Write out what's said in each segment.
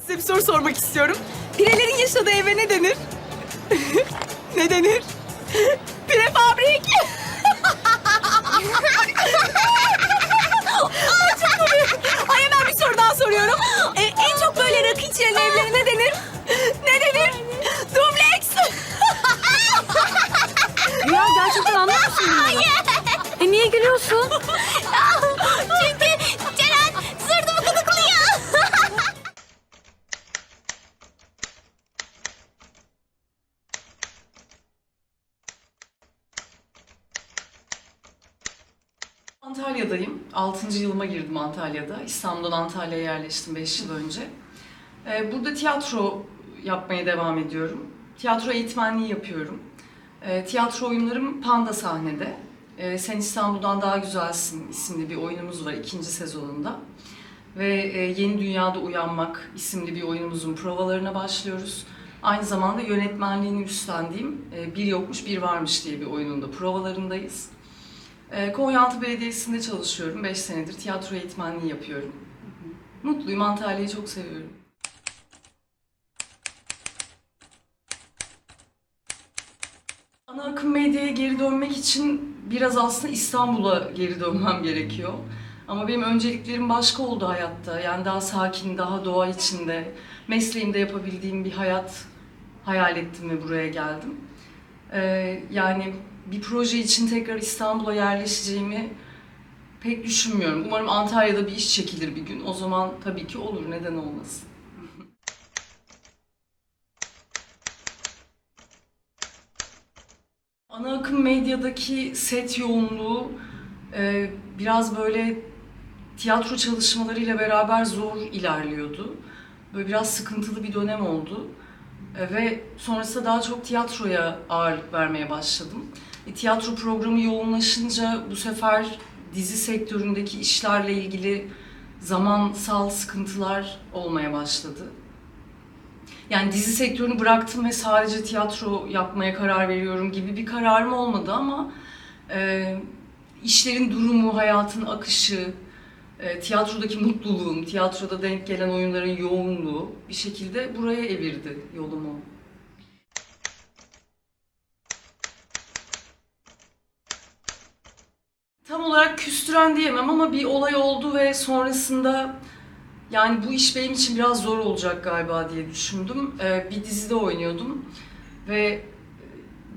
Size bir soru sormak istiyorum. Pirelerin yaşadığı eve ne denir? ne denir? Pire fabrik. Ay çok komik. Ay hemen bir soru daha soruyorum. E, en çok böyle rakı içilen evlere ne denir? Antalya'dayım. 6. yılıma girdim Antalya'da. İstanbul'dan Antalya'ya yerleştim 5 yıl önce. Ee, Burada tiyatro yapmaya devam ediyorum. Tiyatro eğitmenliği yapıyorum. Ee, Tiyatro oyunlarım Panda sahnede. Ee, Sen İstanbul'dan Daha Güzelsin isimli bir oyunumuz var ikinci sezonunda. Ve e, Yeni Dünyada Uyanmak isimli bir oyunumuzun provalarına başlıyoruz. Aynı zamanda yönetmenliğini üstlendiğim e, Bir Yokmuş Bir Varmış diye bir oyunun da provalarındayız. Ee, Konyaaltı Belediyesi'nde çalışıyorum. 5 senedir tiyatro eğitmenliği yapıyorum. Mutluyum, Antalya'yı çok seviyorum. Ana akım medyaya geri dönmek için biraz aslında İstanbul'a geri dönmem gerekiyor. Ama benim önceliklerim başka oldu hayatta. Yani daha sakin, daha doğa içinde, mesleğimde yapabildiğim bir hayat hayal ettim ve buraya geldim. Ee, yani bir proje için tekrar İstanbul'a yerleşeceğimi pek düşünmüyorum. Umarım Antalya'da bir iş çekilir bir gün. O zaman tabii ki olur. Neden olmasın? Ana akım medyadaki set yoğunluğu e, biraz böyle tiyatro çalışmalarıyla beraber zor ilerliyordu. Böyle biraz sıkıntılı bir dönem oldu. E, Ve sonrasında daha çok tiyatroya ağırlık vermeye başladım. E, tiyatro programı yoğunlaşınca bu sefer dizi sektöründeki işlerle ilgili zamansal sıkıntılar olmaya başladı. Yani dizi sektörünü bıraktım ve sadece tiyatro yapmaya karar veriyorum gibi bir kararım olmadı ama e, işlerin durumu, hayatın akışı, e, tiyatrodaki mutluluğum, tiyatroda denk gelen oyunların yoğunluğu bir şekilde buraya evirdi yolumu. Tam olarak küstüren diyemem ama bir olay oldu ve sonrasında yani bu iş benim için biraz zor olacak galiba diye düşündüm. Ee, bir dizide oynuyordum ve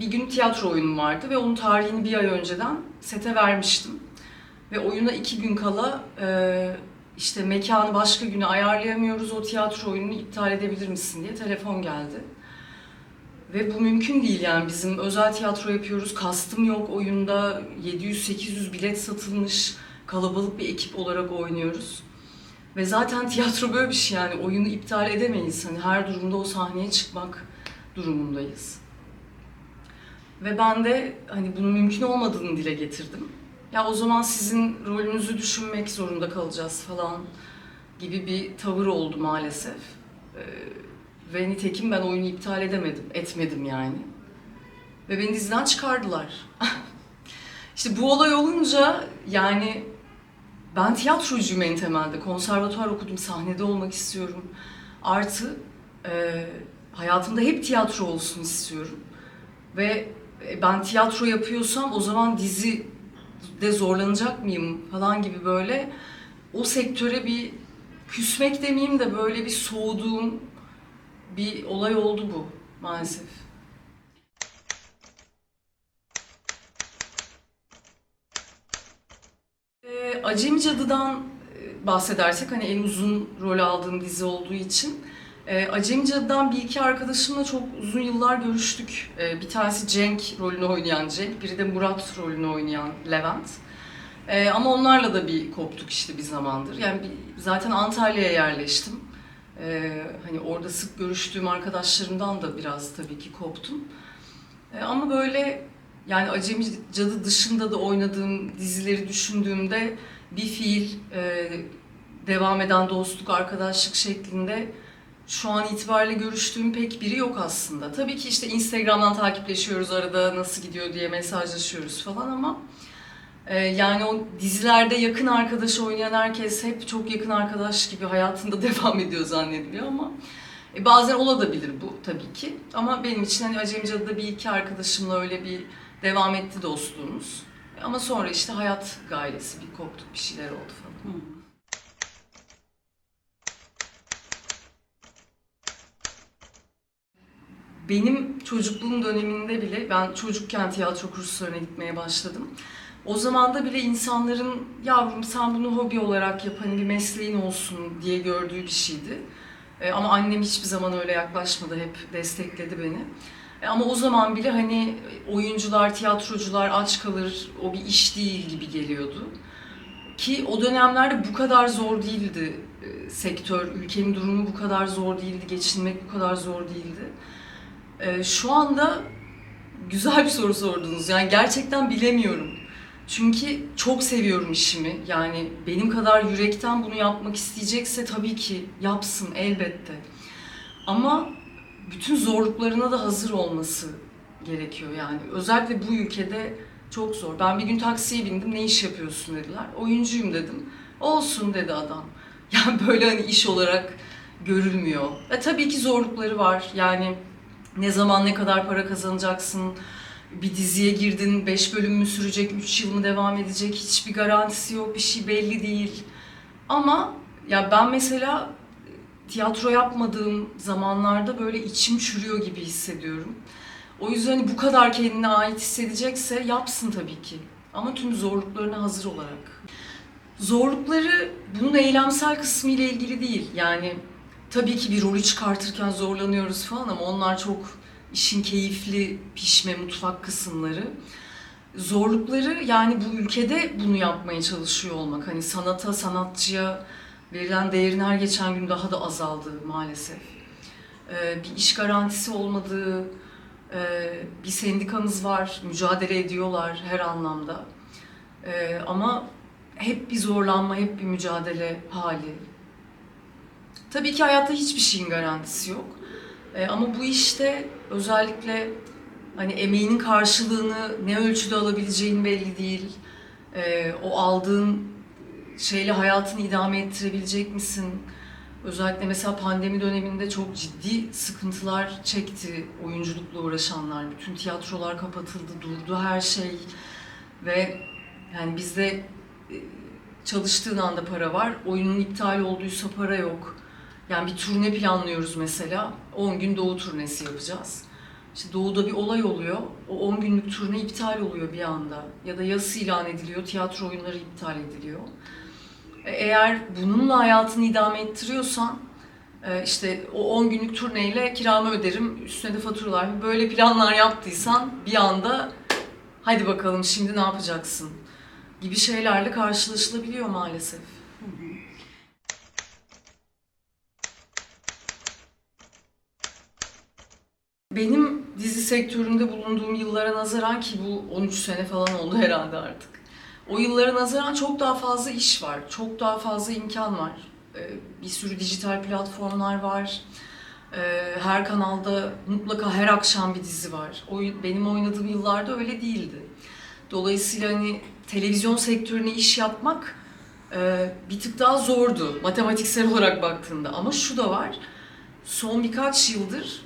bir gün tiyatro oyunum vardı ve onun tarihini bir ay önceden sete vermiştim. Ve oyuna iki gün kala e, işte mekanı başka güne ayarlayamıyoruz, o tiyatro oyununu iptal edebilir misin diye telefon geldi. Ve bu mümkün değil yani bizim özel tiyatro yapıyoruz, kastım yok oyunda, 700-800 bilet satılmış, kalabalık bir ekip olarak oynuyoruz. Ve zaten tiyatro böyle bir şey yani oyunu iptal edemeyiz. Hani her durumda o sahneye çıkmak durumundayız. Ve ben de hani bunun mümkün olmadığını dile getirdim. Ya o zaman sizin rolünüzü düşünmek zorunda kalacağız falan gibi bir tavır oldu maalesef. Ee, ve nitekim ben oyunu iptal edemedim, etmedim yani. Ve beni diziden çıkardılar. işte bu olay olunca yani ben tiyatrocuyum en temelde. Konservatuvar okudum, sahnede olmak istiyorum. Artı e, hayatımda hep tiyatro olsun istiyorum. Ve e, ben tiyatro yapıyorsam o zaman dizi de zorlanacak mıyım falan gibi böyle o sektöre bir küsmek demeyeyim de böyle bir soğuduğum bir olay oldu bu maalesef. Ee, Acemi Cadı'dan e, bahsedersek hani en uzun rol aldığım dizi olduğu için e, Acemi Cadı'dan bir iki arkadaşımla çok uzun yıllar görüştük. E, bir tanesi Cenk rolünü oynayan Cenk, biri de Murat rolünü oynayan Levent. E, ama onlarla da bir koptuk işte bir zamandır. Yani bir, zaten Antalya'ya yerleştim. E, hani orada sık görüştüğüm arkadaşlarımdan da biraz tabii ki koptum. E, ama böyle yani Acemi Cadı dışında da oynadığım dizileri düşündüğümde bir fiil, e, devam eden dostluk, arkadaşlık şeklinde şu an itibariyle görüştüğüm pek biri yok aslında. Tabii ki işte Instagram'dan takipleşiyoruz arada nasıl gidiyor diye mesajlaşıyoruz falan ama Ee, yani o dizilerde yakın arkadaş oynayan herkes hep çok yakın arkadaş gibi hayatında devam ediyor zannediliyor ama e, bazen olabilir bu tabii ki. Ama benim için hani Acemi Cadı'da bir iki arkadaşımla öyle bir devam etti dostluğumuz. Ama sonra işte hayat gailesi bir koptuk bir şeyler oldu falan. Benim çocukluğum döneminde bile ben çocukken tiyatro kurslarına gitmeye başladım. O zaman da bile insanların yavrum sen bunu hobi olarak yap hani bir mesleğin olsun diye gördüğü bir şeydi. E, ama annem hiçbir zaman öyle yaklaşmadı, hep destekledi beni. E, ama o zaman bile hani oyuncular, tiyatrocular aç kalır, o bir iş değil gibi geliyordu. Ki o dönemlerde bu kadar zor değildi e, sektör, ülkenin durumu bu kadar zor değildi, geçinmek bu kadar zor değildi. E, şu anda güzel bir soru sordunuz. Yani gerçekten bilemiyorum. Çünkü çok seviyorum işimi. Yani benim kadar yürekten bunu yapmak isteyecekse tabii ki yapsın elbette. Ama bütün zorluklarına da hazır olması gerekiyor yani. Özellikle bu ülkede çok zor. Ben bir gün taksiye bindim, ne iş yapıyorsun dediler. Oyuncuyum dedim. Olsun dedi adam. Yani böyle hani iş olarak görülmüyor. E tabii ki zorlukları var. Yani ne zaman ne kadar para kazanacaksın, bir diziye girdin, 5 bölüm mü sürecek, 3 yıl mı devam edecek, hiçbir garantisi yok, bir şey belli değil. Ama ya ben mesela tiyatro yapmadığım zamanlarda böyle içim çürüyor gibi hissediyorum. O yüzden hani bu kadar kendine ait hissedecekse yapsın tabii ki. Ama tüm zorluklarına hazır olarak. Zorlukları bunun eylemsel kısmı ile ilgili değil. Yani tabii ki bir rolü çıkartırken zorlanıyoruz falan ama onlar çok işin keyifli pişme mutfak kısımları. Zorlukları yani bu ülkede bunu yapmaya çalışıyor olmak. Hani sanata, sanatçıya verilen değerin her geçen gün daha da azaldığı maalesef. Ee, bir iş garantisi olmadığı, e, bir sendikamız var, mücadele ediyorlar her anlamda. Ee, ama hep bir zorlanma, hep bir mücadele hali. Tabii ki hayatta hiçbir şeyin garantisi yok. Ee, ama bu işte özellikle hani emeğinin karşılığını ne ölçüde alabileceğin belli değil. Ee, o aldığın şeyle hayatını idame ettirebilecek misin? Özellikle mesela pandemi döneminde çok ciddi sıkıntılar çekti oyunculukla uğraşanlar. Bütün tiyatrolar kapatıldı, durdu her şey. Ve yani bizde e, çalıştığın anda para var, oyunun iptal olduysa para yok. Yani bir turne planlıyoruz mesela. 10 gün doğu turnesi yapacağız. İşte doğuda bir olay oluyor. O 10 günlük turne iptal oluyor bir anda. Ya da yas ilan ediliyor, tiyatro oyunları iptal ediliyor. E, Eğer bununla hayatını idame ettiriyorsan e, işte o 10 günlük turneyle kiramı öderim, üstüne de faturalar. Böyle planlar yaptıysan bir anda hadi bakalım şimdi ne yapacaksın gibi şeylerle karşılaşılabiliyor maalesef. Benim dizi sektöründe bulunduğum yıllara nazaran ki bu 13 sene falan oldu herhalde artık. O yıllara nazaran çok daha fazla iş var, çok daha fazla imkan var. Ee, Bir sürü dijital platformlar var. Ee, Her kanalda mutlaka her akşam bir dizi var. Oy- Benim oynadığım yıllarda öyle değildi. Dolayısıyla hani televizyon sektörüne iş yapmak e, bir tık daha zordu matematiksel olarak baktığında. Ama şu da var, son birkaç yıldır,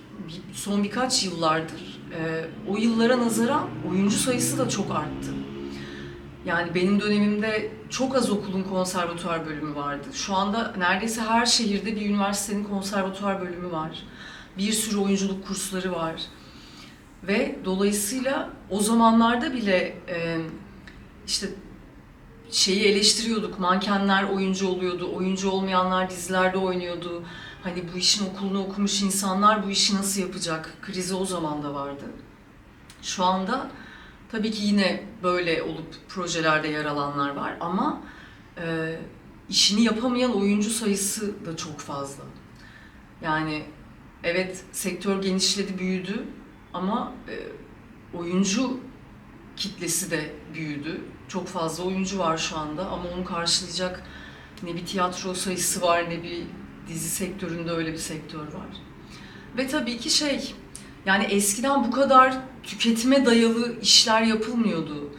son birkaç yıllardır e, o yıllara nazaran oyuncu sayısı da çok arttı. Yani benim dönemimde çok az okulun konservatuvar bölümü vardı. Şu anda neredeyse her şehirde bir üniversitenin konservatuvar bölümü var. Bir sürü oyunculuk kursları var. Ve dolayısıyla o zamanlarda bile e, işte şeyi eleştiriyorduk. Mankenler oyuncu oluyordu, oyuncu olmayanlar dizilerde oynuyordu. Hani bu işin okulunu okumuş insanlar bu işi nasıl yapacak? Krizi o zaman da vardı. Şu anda tabii ki yine böyle olup projelerde yer alanlar var ama e, işini yapamayan oyuncu sayısı da çok fazla. Yani evet sektör genişledi, büyüdü ama e, oyuncu kitlesi de büyüdü. Çok fazla oyuncu var şu anda ama onu karşılayacak ne bir tiyatro sayısı var ne bir dizi sektöründe öyle bir sektör var. Ve tabii ki şey yani eskiden bu kadar tüketime dayalı işler yapılmıyordu.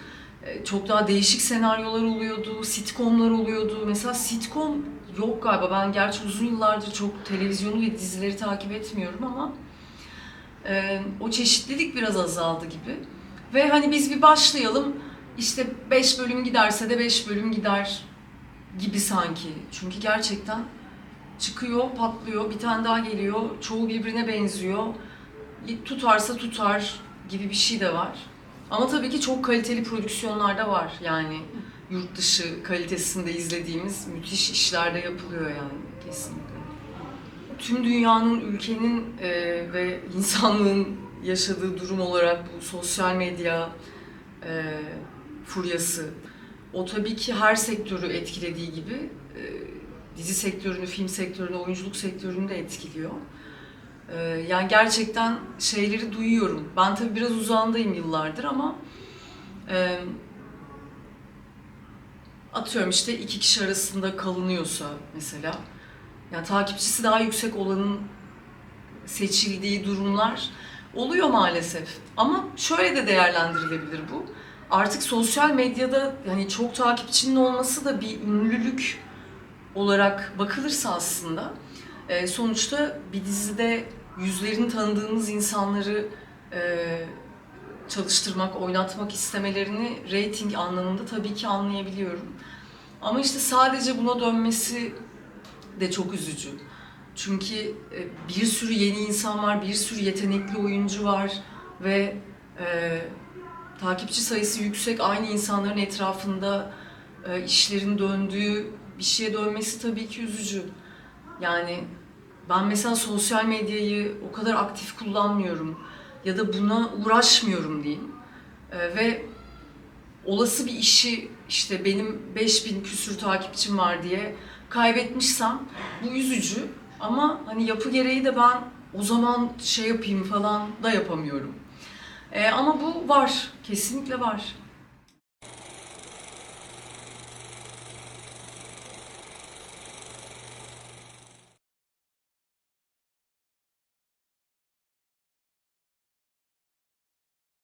e, çok daha değişik senaryolar oluyordu, sitcomlar oluyordu. Mesela sitcom yok galiba. Ben gerçi uzun yıllardır çok televizyonu ve dizileri takip etmiyorum ama e, o çeşitlilik biraz azaldı gibi. Ve hani biz bir başlayalım, işte 5 bölüm giderse de 5 bölüm gider gibi sanki. Çünkü gerçekten çıkıyor, patlıyor, bir tane daha geliyor, çoğu birbirine benziyor. Tutarsa tutar gibi bir şey de var. Ama tabii ki çok kaliteli prodüksiyonlar da var. Yani yurt dışı kalitesinde izlediğimiz müthiş işler de yapılıyor yani kesinlikle. Tüm dünyanın, ülkenin e, ve insanlığın yaşadığı durum olarak bu sosyal medya e, furyası, o tabii ki her sektörü etkilediği gibi e, dizi sektörünü, film sektörünü, oyunculuk sektörünü de etkiliyor. E, yani gerçekten şeyleri duyuyorum. Ben tabii biraz uzağındayım yıllardır ama e, atıyorum işte iki kişi arasında kalınıyorsa mesela yani takipçisi daha yüksek olanın seçildiği durumlar oluyor maalesef. Ama şöyle de değerlendirilebilir bu. Artık sosyal medyada yani çok takipçinin olması da bir ünlülük olarak bakılırsa aslında e, sonuçta bir dizide yüzlerini tanıdığımız insanları e, çalıştırmak, oynatmak istemelerini reyting anlamında tabii ki anlayabiliyorum. Ama işte sadece buna dönmesi de çok üzücü. Çünkü e, bir sürü yeni insan var, bir sürü yetenekli oyuncu var ve e, takipçi sayısı yüksek aynı insanların etrafında e, işlerin döndüğü bir şeye dönmesi tabii ki üzücü. Yani ben mesela sosyal medyayı o kadar aktif kullanmıyorum ya da buna uğraşmıyorum diyeyim. E, ve olası bir işi işte benim 5000 küsür takipçim var diye kaybetmişsem bu üzücü ama hani yapı gereği de ben o zaman şey yapayım falan da yapamıyorum. E, ama bu var, kesinlikle var.